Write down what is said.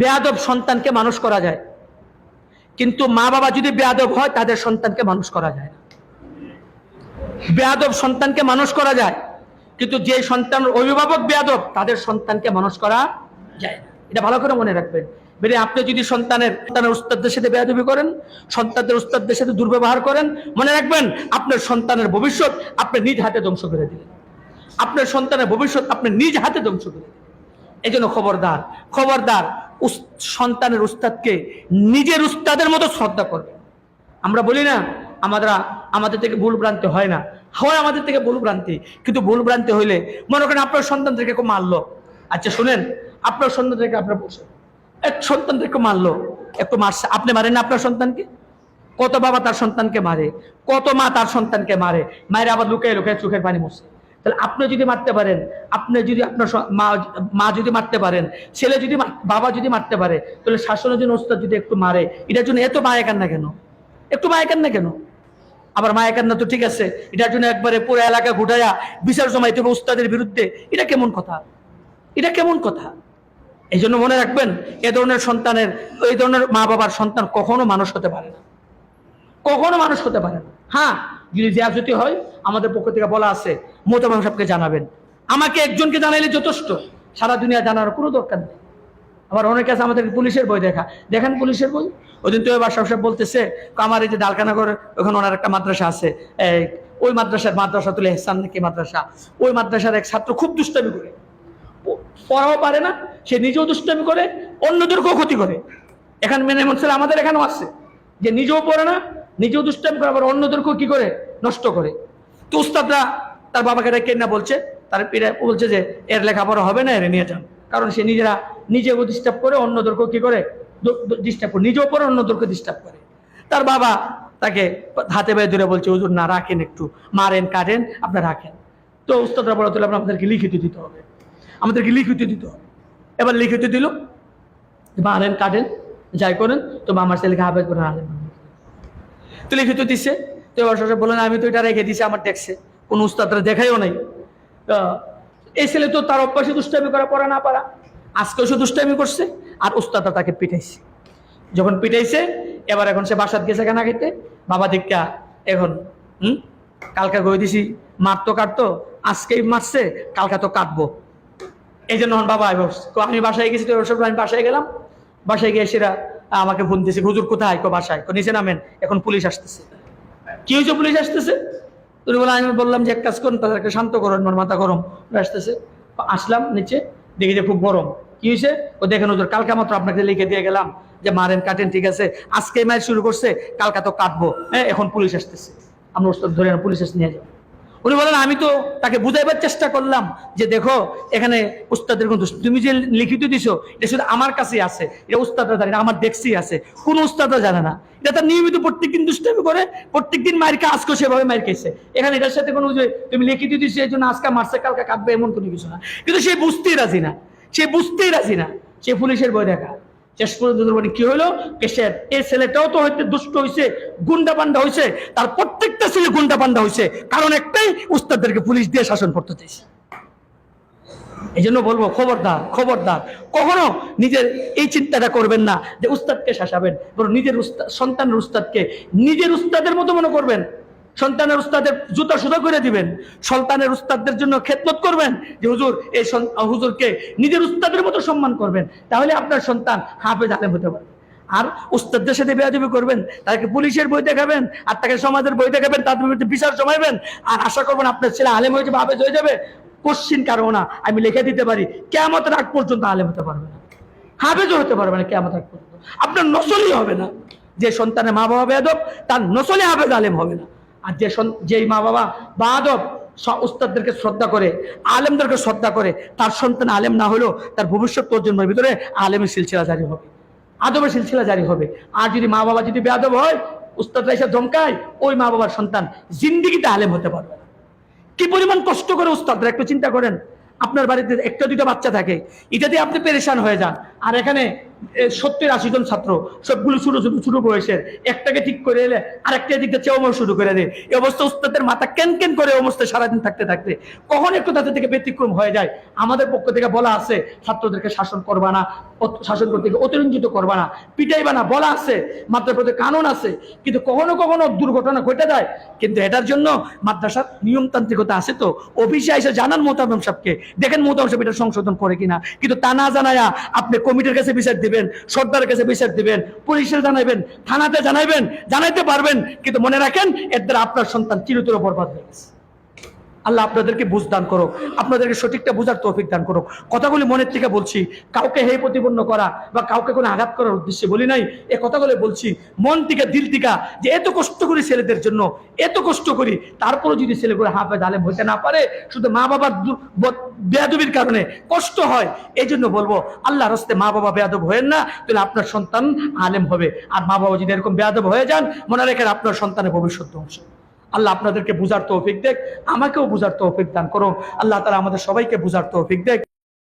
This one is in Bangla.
বেয়াদব সন্তানকে মানুষ করা যায়। কিন্তু মা বাবা যদি বেয়াদব হয়, তাদের সন্তানকে মানুষ করা যায় না। বেয়াদব সন্তানকে মানুষ করা যায়, কিন্তু যে সন্তান অভিভাবক বেয়াদব, তাদের সন্তানকে মানুষ করা যায় এটা ভালো করে মনে রাখবেন। বেরে আপনি যদি সন্তানের সন্তানের উস্তাদদের সাথে বেয়াদবি করেন, সন্তানদের উস্তাদদের সাথে দুর্ব্যবহার করেন, মনে রাখবেন আপনার সন্তানের ভবিষ্যৎ আপনি নিজ হাতে ধ্বংস করে দিলেন। আপনার সন্তানের ভবিষ্যৎ আপনি নিজ হাতে ধ্বংস করে দিলেন। এই জন্য খবরদার খবরদার সন্তানের উস্তাদকে নিজের উস্তাদের মতো শ্রদ্ধা করবে আমরা বলি না আমরা আমাদের থেকে ভুল ভ্রান্তি হয় না। হয় আমাদের থেকে ভুল ভ্রান্তি, কিন্তু ভুল ভ্রান্তি হইলে মনে করেন আপনার সন্তানদেরকে কেউ মারলো। আচ্ছা শুনেন, আপনার সন্তানদেরকে আপনার বসে। এক সন্তানদেরকে মারলো। একটু মারছে। আপনি মারেন না আপনার সন্তানকে? কত বাবা তার সন্তানকে মারে, কত মা তার সন্তানকে মারে। মায়ের আবার লুকায় লুকায় চোখের পানি মরছে। তাহলে আপনি যদি মারতে পারেন, আপনি যদি আপনার মা যদি মারতে পারেন, ছেলে যদি বাবা যদি মারতে পারে, তাহলে শাসনের জন্য ওস্তাদ যদি একটু মারে, এটার জন্য এত মায়া কান্না কেন? একটু মায়া কান্না কেন? আবার মায়া কান্না তো ঠিক আছে, এটার জন্য একবারে পুরো এলাকা ঘুটাইয়া বিচার জমাইতে হবে উস্তাদের বিরুদ্ধে। এটা কেমন কথা? এটা কেমন কথা? এই জন্য মনে রাখবেন, এ ধরনের সন্তানের, এই ধরনের মা বাবার সন্তান কখনো মানুষ হতে পারে না। কখনো মানুষ হতে পারে না। হ্যাঁ যদি জিয়াজতি হয়, আমাদের পক্ষ থেকে বলা আছে মোতাবাম সাহেবকে জানাবেন। আমাকে একজনকে জানাইলে যথেষ্ট। সারা দুনিয়া জানার কোনো দরকার নেই। আবার অনেকে আছে আমাদের পুলিশের বই দেখা। দেখেন পুলিশের বই? ওদিন তো বাসা সাহেব বলতেছে, আমার এই যে ডালখানাগর ওখানে ওনার একটা মাদ্রাসা আছে। ওই মাদ্রাসার মাদ্রাসা তুলে হেসান নাকি মাদ্রাসা? ওই মাদ্রাসার এক ছাত্র খুব দুষ্টামি করে। পড়াও পারে না, সে নিজেও দুষ্টামি করে, অন্যদেরকেও ক্ষতি করে। এখানে মেনে মনে আমাদের এখানেও আছে। যে নিজেও পড়ে না, নিজেও দুষ্টামি করে, আবার অন্যদেরকেও কি করে? নষ্ট করে। তো উস্তাদরা তার বাবাকে ডেকে না বলছে, তার পিড়ে বলছে যে, এর লেখাপড়া হবে না, এর নিয়ে যান। কারণ সে নিজেরা নিজেও ডিস্টার্ব করে, অন্যদেরকেও কি করে? ডিস্টার্ব করে, নিজেও পরে অন্যদেরকে ডিস্টার্ব করে। তার বাবা তাকে হাতে পায়ে ধরে বলছে, হুজুর, না, রাখেন একটু। মারেন, কাটেন, আপনি রাখেন। তো উস্তাদরা বলা, তাহলে আমাদেরকে লিখিত দিতে হবে। আমাদেরকে লিখিত দিতে হবে। এবার লিখিত দিল, মারেন, কাটেন, যাই করেন, তো আমার ছেলেকে হাফেজ করে আলেন তো লিখিত দিচ্ছে তো এবার বললেন, আমি তো এটা রেখে দিছি আমার ট্যাক্সে কোনো উস্তাদরা দেখাইও নাই। এই ছেলে তো তার অভ্যাসে দুষ্টামি করা, পড়া না পারা। আজকেও সে দুষ্টামি করছে, আর তাকে পিটাইছে। যখন পিটাইছে, এবার এখন সে বাসাত গেছে কেনা খেতে। বাবা দীক্ষা, এখন, হুম? কালকে গই দিছি মারতো কাটতো, আজকেই মারছে, কালকে তো কাটবো। এই জন্য বাবা আমি বাসায় গেছি, তো আমি বাসায় গেলাম। বাসায় গিয়ে সেরা আমাকে ফোন দিয়েছে, হুজুর কোথায়? কো, বাসায়। নিচে নামেন, এখন পুলিশ আসতেছে। কি হয়েছে পুলিশ আসতেছে? তুমি বলে, আমি বললাম যে এক কাজ করুন, তাদেরকে শান্ত করুন আমার মাথা গরম। আসতেছে, আসলাম নিচে, দেখি যে খুব গরম। কি হয়েছে? ও দেখেন ওদের কালকে মাত্র আপনাকে লিখে দিয়ে গেলাম যে, মারেন, কাটেন, ঠিক আছে। আজকে মায়ের শুরু করছে, কালকে তো কাটবো। হ্যাঁ এখন পুলিশ আসতেছে। আমরা ওস্তাদ ধরে পুলিশ আসতে নিয়ে যাব। উনি বলেন আমি তো তাকে বুঝাইবার চেষ্টা করলাম যে দেখো এখানে উস্তাদের কোন। তুমি যে লিখিত দিছো এটা শুধু আমার কাছেই আছে এটা উস্তাদরা জানে না, আমার দেখছি আছে। কোন উস্তাদরা জানে না। এটা তার নিয়মিত প্রত্যেকদিন দুষ্টামি করে প্রত্যেকদিন মায়ের আজকে সেভাবে মায়ের খেয়েছে এখানে এটার সাথে কোনো যে তুমি লিখিত দিছো এই জন্য আজকে মারছে কালকে কাটবে এমন কোনো কিছু না। কিন্তু সে বুঝতেই রাজি না। সে বুঝতেই রাজি না। সে পুলিশের বই দেখা। শেষ পর্যন্ত মানে কি হলো কেসের এই ছেলেটাও তো হয়তো দুষ্ট হয়েছে গুন্ডা পান্ডা হয়েছে তার প্রত্যেকটা ছেলে গুন্ডা পান্ডা হয়েছে কারণ একটাই, উস্তাদদেরকে পুলিশ দিয়ে শাসন করতে চাইছে। এই জন্য বলব, খবরদার খবরদার। কখনো নিজের এই চিন্তাটা করবেন না যে উস্তাদকে শাসাবেন, বরং নিজের উস্তাদ সন্তানের উস্তাদকে নিজের উস্তাদের মতো মনে করবেন। সন্তানের উস্তাদের জুতা সুতা করে দিবেন। সন্তানের উস্তাদদের জন্য খেদমত করবেন যে, হুজুর, এই হুজুরকে নিজের উস্তাদের মতো সম্মান করবেন। তাহলে আপনার সন্তান হাফেজ আলেম হতে পারবে। আর উস্তাদদের সাথে বেয়াদবি করবেন তাকে পুলিশের বই দেখাবেন, আর তাকে সমাজের বই দেখাবেন, তাদের বিরুদ্ধে বিচার জমাইবেন। আর আশা করবেন আপনার ছেলে আলেম হয়ে যাবে, হাফেজ হয়ে যাবে। কোশ্চিন কারও না, আমি লিখে দিতে পারি কেমত রাগ পর্যন্ত আলেম হতে পারবে না। হাফেজও হতে পারবে না কেমত রাগ পর্যন্ত। আপনার নসলই হবে না। যে সন্তানের মা বাবা বেয়াদব, তার নসলে হাফেজ আলেম হবে না। আর যে যেই মা বাবা বাদব উস্তাদদেরকে শ্রদ্ধা করে, আলেমদেরকে শ্রদ্ধা করে, তার সন্তান আলেম না হলেও তার ভবিষ্যৎ প্রজন্মের ভিতরে আলেমের সিলসিলা জারি হবে, আদবের সিলসিলা জারি হবে। আর যদি মা বাবা যদি বেয়াদব হয়, উস্তাদরা এসে ধমকায়, ওই মা বাবার সন্তান জিন্দিগিতে আলেম হতে পারবে কি পরিমাণ কষ্ট করে উস্তাদরা, একটু চিন্তা করেন। আপনার বাড়িতে একটা দুটো বাচ্চা থাকে এটা দিয়ে আপনি পেরেশান হয়ে যান। আর এখানে সত্তর আশি জন ছাত্র, সবগুলো ছোট ছোট ছোট বয়সের। একটাকে ঠিক করে এলে আরেকটা দিকটা চেয়ে শুরু করে দেয়। এই অবস্থা উস্তাদের মাথা কেন কেন করে এই অবস্থায় সারাদিন থাকতে থাকতে? কখন একটু তাদের থেকে ব্যতিক্রম হয়ে যায়? আমাদের পক্ষ থেকে বলা আছে, ছাত্রদেরকে শাসন করবা না শাসন করতে গিয়ে অতিরঞ্জিত করবা না, পিটাইবা না, বলা আছে মাদ্রাসার প্রতি কানুন আছে, কিন্তু কখনো কখনো দুর্ঘটনা ঘটে যায়। কিন্তু এটার জন্য মাদ্রাসার নিয়মতান্ত্রিকতা আছে তো। অফিসে এসে জানান মোতাবেম সাহেবকে, দেখেন মোতাবেম সাহেব এটা সংশোধন করে কিনা। কিন্তু তা না জানায়া আপনি কমিটির কাছে বিচার দিবেন, সর্দারের কাছে বিচার দিবেন, পুলিশে জানাইবেন, থানাতে জানাইবেন, জানাইতে পারবেন, কিন্তু মনে রাখেন এর দ্বারা আপনার সন্তান চিরতর বরবাদ হয়ে গেছে। আল্লাহ আপনাদেরকে বুঝ দান করো আপনাদেরকে সঠিকটা বুঝার তৌফিক দান করো কথাগুলি মনের থেকে বলছি, কাউকে হে প্রতিপন্ন করা বা কাউকে কোনো আঘাত করার উদ্দেশ্যে বলি নাই, এ কথাগুলো বলছি, মন থেকে, দিল থেকে, যে এত কষ্ট করি ছেলেদের জন্য, এত কষ্ট করি তারপরে যদি ছেলেগুলো হাফেজ আলেম হইতে না পারে, শুধু মা বাবার বেয়াদবির কারণে কষ্ট হয় এই জন্য বলব আল্লাহ রস্তে মা বাবা বেয়াদব হয়েন না, তাহলে আপনার সন্তান আলেম হবে। আর মা বাবা যদি এরকম বেয়াদব হয়ে যান, মনে রাখেন আপনার সন্তানের ভবিষ্যৎ ধ্বংস। আল্লাহ আপনাদেরকে বুঝার তৌফিক দেখ, আমাকেও বুঝার তৌফিক দান করো। আল্লাহ তালা আমাদের সবাইকে বুঝার তৌফিক দেখ।